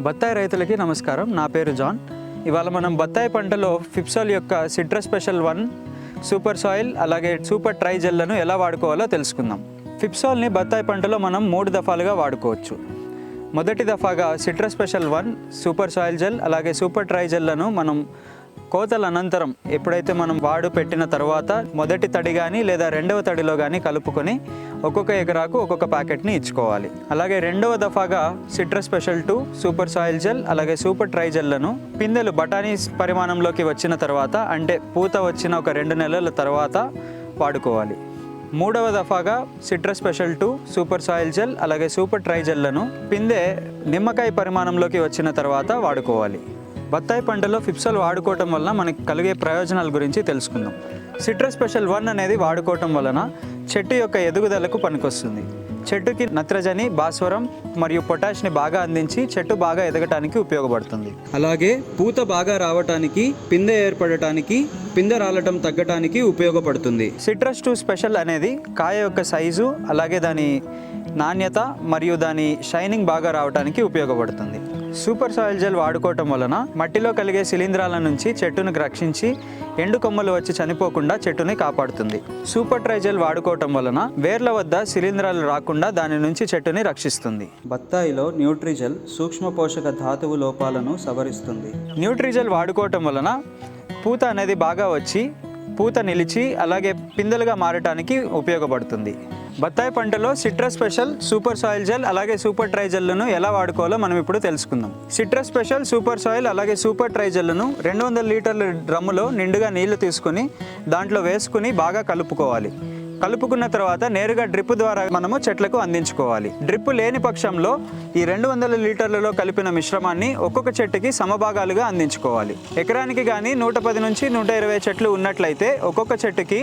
బత్తాయి రైతులకి నమస్కారం. నా పేరు జాన్. ఇవాళ మనం బత్తాయి పంటలో ఫిప్సాల్ యొక్క citrus special one super soil అలాగే సూపర్ ట్రై జెల్లను ఎలా వాడుకోవాలో తెలుసుకుందాం. ఫిప్సాల్ని బత్తాయి పంటలో మనం మూడు దఫాలుగా వాడుకోవచ్చు. మొదటి దఫాగా citrus special one super soil gel అలాగే సూపర్ ట్రై జెల్లను మనం కోతల అనంతరం ఎప్పుడైతే మనం వాడు పెట్టిన తర్వాత మొదటి తడి కానీ లేదా రెండవ తడిలో కానీ కలుపుకొని ఒక్కొక్క ఎకరాకు ఒక్కొక్క ప్యాకెట్ని ఇచ్చుకోవాలి. అలాగే రెండవ దఫాగా citrus special two super soil gel అలాగే సూపర్ ట్రై జెల్లను పిందెలు బఠానీ పరిమాణంలోకి వచ్చిన తర్వాత అంటే పూత వచ్చిన ఒక రెండు నెలల తర్వాత వాడుకోవాలి. మూడవ దఫాగా citrus special two super soil gel అలాగే సూపర్ ట్రై జెల్లను పిందె నిమ్మకాయ పరిమాణంలోకి వచ్చిన తర్వాత వాడుకోవాలి. బత్తాయి పంటలో ఫిప్సల్ వాడుకోవటం వలన మనకి కలిగే ప్రయోజనాల గురించి తెలుసుకుందాం. సిట్రస్ స్పెషల్ వన్ అనేది వాడుకోవటం వలన చెట్టు యొక్క ఎదుగుదలకు పనికొస్తుంది. చెట్టుకి నత్రజని భాస్వరం మరియు పొటాష్ని బాగా అందించి చెట్టు బాగా ఎదగటానికి ఉపయోగపడుతుంది. అలాగే పూత బాగా రావటానికి పిందె ఏర్పడటానికి పిందె రాలటం తగ్గటానికి ఉపయోగపడుతుంది. సిట్రస్ టూ స్పెషల్ అనేది కాయ యొక్క సైజు అలాగే దాని నాణ్యత మరియు దాని షైనింగ్ బాగా రావడానికి ఉపయోగపడుతుంది. సూపర్ సాయిల్ జెల్ వాడుకోవటం వలన మట్టిలో కలిగే శిలీంధ్రాల నుంచి చెట్టును రక్షించి ఎండు కొమ్మలు వచ్చి చనిపోకుండా చెట్టుని కాపాడుతుంది. సూపర్ ట్రై జెల్ వాడుకోవటం వలన వేర్ల వద్ద శిలీంధ్రాలు రాకుండా దాని నుంచి చెట్టుని రక్షిస్తుంది. బత్తాయిలో న్యూట్రిజెల్ సూక్ష్మ పోషక ధాతువు లోపాలను సవరిస్తుంది. న్యూట్రిజెల్ వాడుకోవటం వలన పూత అనేది బాగా వచ్చి పూత నిలిచి అలాగే పిందెలుగా మారటానికి ఉపయోగపడుతుంది. బత్తాయి పంటలో citrus special super soil gel అలాగే సూపర్ ట్రై జెల్లను ఎలా వాడుకోవాలో మనం ఇప్పుడు తెలుసుకుందాం. సిట్రస్ స్పెషల్ సూపర్ సాయిల్ అలాగే సూపర్ ట్రై జెల్లను రెండు వందల లీటర్ల డ్రమ్ములో నిండుగా నీళ్ళు తీసుకుని దాంట్లో వేసుకుని బాగా కలుపుకోవాలి. కలుపుకున్న తర్వాత నేరుగా డ్రిప్ ద్వారా మనము చెట్లకు అందించుకోవాలి. డ్రిప్ లేని పక్షంలో ఈ రెండు వందల లీటర్లలో కలిపిన మిశ్రమాన్ని ఒక్కొక్క చెట్టుకి సమభాగాలుగా అందించుకోవాలి. ఎకరానికి కానీ నూట పది నుంచి నూట ఇరవై చెట్లు ఉన్నట్లయితే ఒక్కొక్క చెట్టుకి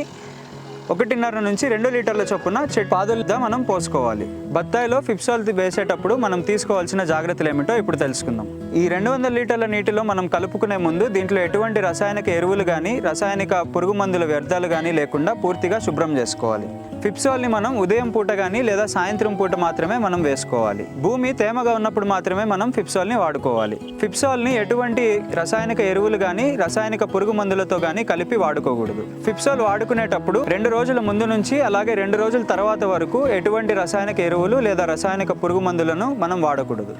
ఒకటిన్నర నుంచి రెండు లీటర్ల చొప్పున చెట్టు పాదులుగా మనం పోసుకోవాలి. బత్తాయిలో ఫిప్సాల్ వేసేటప్పుడు మనం తీసుకోవాల్సిన జాగ్రత్తలు ఏమిటో ఇప్పుడు తెలుసుకుందాం. ఈ రెండు వందల లీటర్ల నీటిలో మనం కలుపుకునే ముందు దీంట్లో ఎటువంటి రసాయనిక ఎరువులు కానీ రసాయనిక పురుగు మందుల వ్యర్థాలు కానీ లేకుండా పూర్తిగా శుభ్రం చేసుకోవాలి. ఫిప్సాల్ని మనం ఉదయం పూట కానీ లేదా సాయంత్రం పూట మాత్రమే మనం వేసుకోవాలి. భూమి తేమగా ఉన్నప్పుడు మాత్రమే మనం ఫిప్సాల్ని వాడుకోవాలి. ఫిప్సాల్ని ఎటువంటి రసాయనిక ఎరువులు కానీ రసాయనిక పురుగు మందులతో కానీ కలిపి వాడుకోకూడదు. ఫిప్సాల్ వాడుకునేటప్పుడు రెండు రోజుల ముందు నుంచి అలాగే రెండు రోజుల తర్వాత వరకు ఎటువంటి రసాయనిక ఎరువులు లేదా రసాయనిక పురుగు మందులను మనం వాడకూడదు.